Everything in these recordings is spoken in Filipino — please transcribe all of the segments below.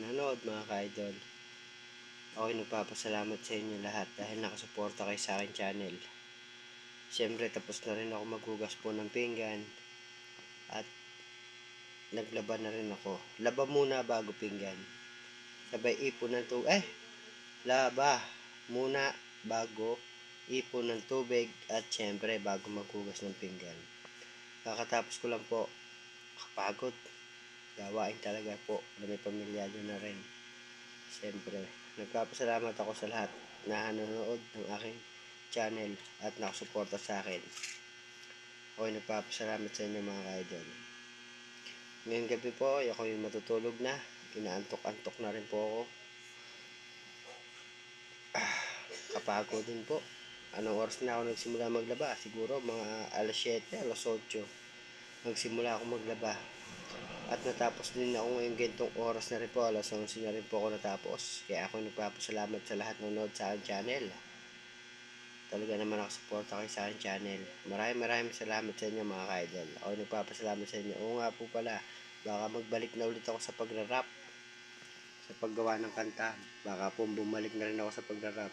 nanonood mga ka-idol. Ako'y nagpapasalamat sa inyo lahat dahil nakasuporta kayo sa akin channel. Siyempre tapos na rin ako maghugas po ng pinggan at naglaba na rin ako. Laba muna bago pinggan. Sabay ipon ng tubig. Eh! Laba muna bago ipon ng tubig at siyempre bago maghugas ng pinggan. Kakatapos ko lang po kapagod. Gawain talaga po na may pamilyado na rin. Siyempre, nagpapasalamat ako sa lahat na nanonood ng aking channel at nakasuporta sa akin. Ako'y nagpapasalamat sa inyo mga idol. Ngayong gabi po, ako yung matutulog na. Inaantok-antok na rin po ako. Ah, kapagod din po. Anong oras na ako nagsimula maglaba? Siguro mga alas 7, alas 8. Nagsimula ako maglaba. At natapos din ako ngayong gantong oras na rin po. Alas 11 na rin po ako natapos. Kaya ako nagpapasalamat sa lahat ng nanood sa aking channel. Talaga naman ako suporta kayo sa aking channel. Maraming maraming salamat sa inyo mga ka-idol. Ako nagpapasalamat sa inyo. Oo nga po pala. Baka magbalik na ulit ako sa pagra-rap. Sa paggawa ng kanta. Baka po bumalik na rin ako sa pagra-rap.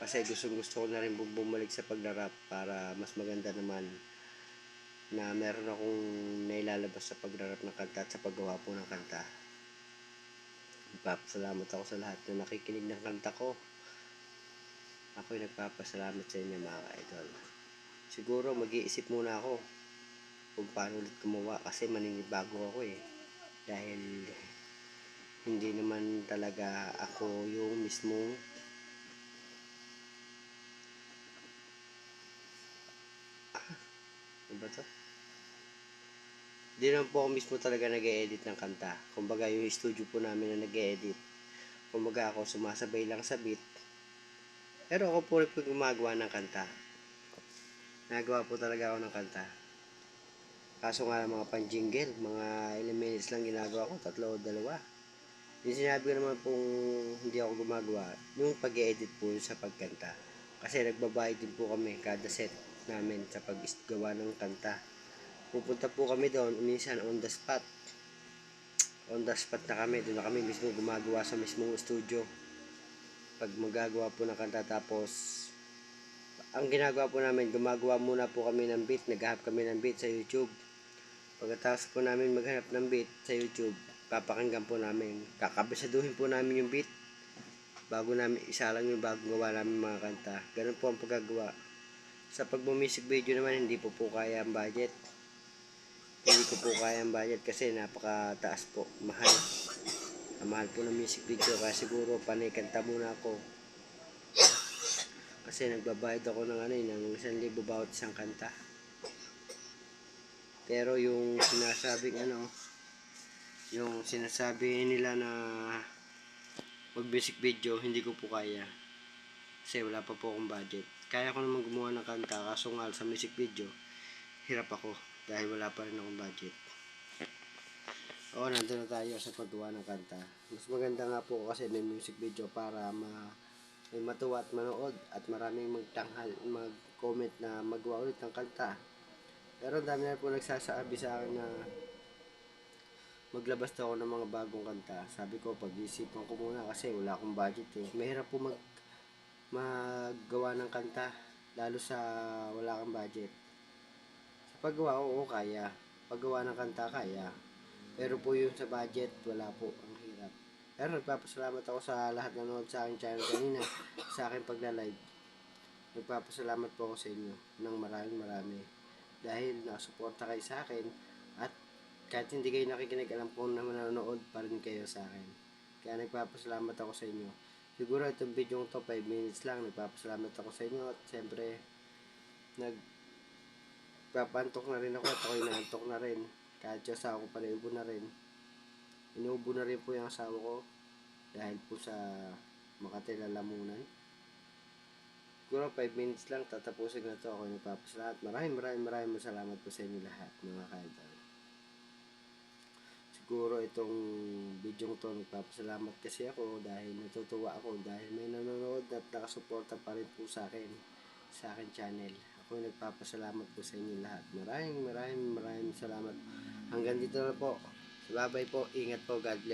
Kasi gustong gusto ko na rin bumalik sa pagra-rap para mas maganda naman na meron akong nailalabas sa pagrarap ng kanta at sa paggawa po ng kanta. Nagpapasalamat ako sa lahat na nakikinig ng kanta ko. Ako'y nagpapasalamat sa inyo mga idol. Siguro mag-iisip muna ako kung paano ulit gumawa kasi maninibago ako eh. Dahil hindi naman talaga ako yung mismong ano ba to? Di naman po ako mismo talaga nag edit ng kanta. Kumbaga yung studio po namin na nag edit Kumbaga ako sumasabay lang sa beat. Pero ako po rin po gumagawa ng kanta. Nagawa po talaga ako ng kanta. Kaso nga mga pan-jingle, mga minutes lang ginagawa ko, tatlo o dalawa. Yung sinabi ko naman pong hindi ako gumagawa, yung pag edit po sa pagkanta. Kasi nagbabayad din po kami kada set namin sa paggawa ng kanta pupunta po kami doon, minsan on the spot. On the spot na kami, doon na kami mismo gumagawa sa mismong studio. Pag magagawa po ng kanta tapos ang ginagawa po namin, gumagawa muna po kami ng beat, naghahap kami ng beat sa YouTube. Pagkatapos po namin maghanap ng beat sa YouTube, papakinggan po namin, kakabisaduhin po namin yung beat bago namin isa lang yung bagong gawa namin mga kanta. Ganun po ang pagkagawa. Sa pag-music video naman, hindi po po kaya ang budget hindi ko po kaya ang budget kasi napakataas po. Mahal. Mahal po ng music video kaya siguro panay kanta muna ako. Kasi nagbabayad ako ng ano eh, ng isang libo bawat isang kanta. Pero yung sinasabing ano yung sinasabi nila na mag music video hindi ko po kaya. Kasi wala pa po akong budget. Kaya ko naman gumawa ng kanta kaso nga sa music video hirap ako dahil wala pa rin akong budget. Oo, nandun na tayo sa paggawa ng kanta. Mas maganda nga po kasi may music video para ma may matuwa at manood at maraming magtanghal, mag-comment na magawa ulit ng kanta. Pero dami na po nagsasabi sa akin na maglabas daw ako ng mga bagong kanta. Sabi ko, pag-isipan ko muna kasi wala akong budget eh. Mahirap po mag maggawa ng kanta lalo sa wala kang budget. Paggawa, oo, kaya. Paggawa ng kanta, kaya. Pero po yung sa budget, wala po. Ang hirap. Pero nagpapasalamat ako sa lahat na nanood sa aking channel kanina, sa aking pagla-live. Nagpapasalamat po ako sa inyo ng maraming marami. Dahil nakasuporta kayo sa akin at kahit hindi kayo nakikinig, alam ko na manonood pa rin kayo sa akin. Kaya nagpapasalamat ako sa inyo. Siguro itong video to 5 minutes lang. Nagpapasalamat ako sa inyo at siyempre nag papantok na rin ako at ako'y naantok na rin. Kahit yung asawa ko pala ubo na rin. Inuubo na rin po yung asawa ko dahil po sa Makati lalamunan. Siguro 5 minutes lang tatapusin na to ako nagpapasalamat. Maraming maraming maraming salamat po sa inyo lahat mga kaidol. Siguro itong video to nagpapasalamat kasi ako dahil natutuwa ako dahil may nanonood at nakasuporta pa rin po sa akin sa akin channel ako nagpapasalamat po sa inyo lahat. Maraming maraming maraming salamat. Hanggang dito na po. Babay po. Ingat po. God bless.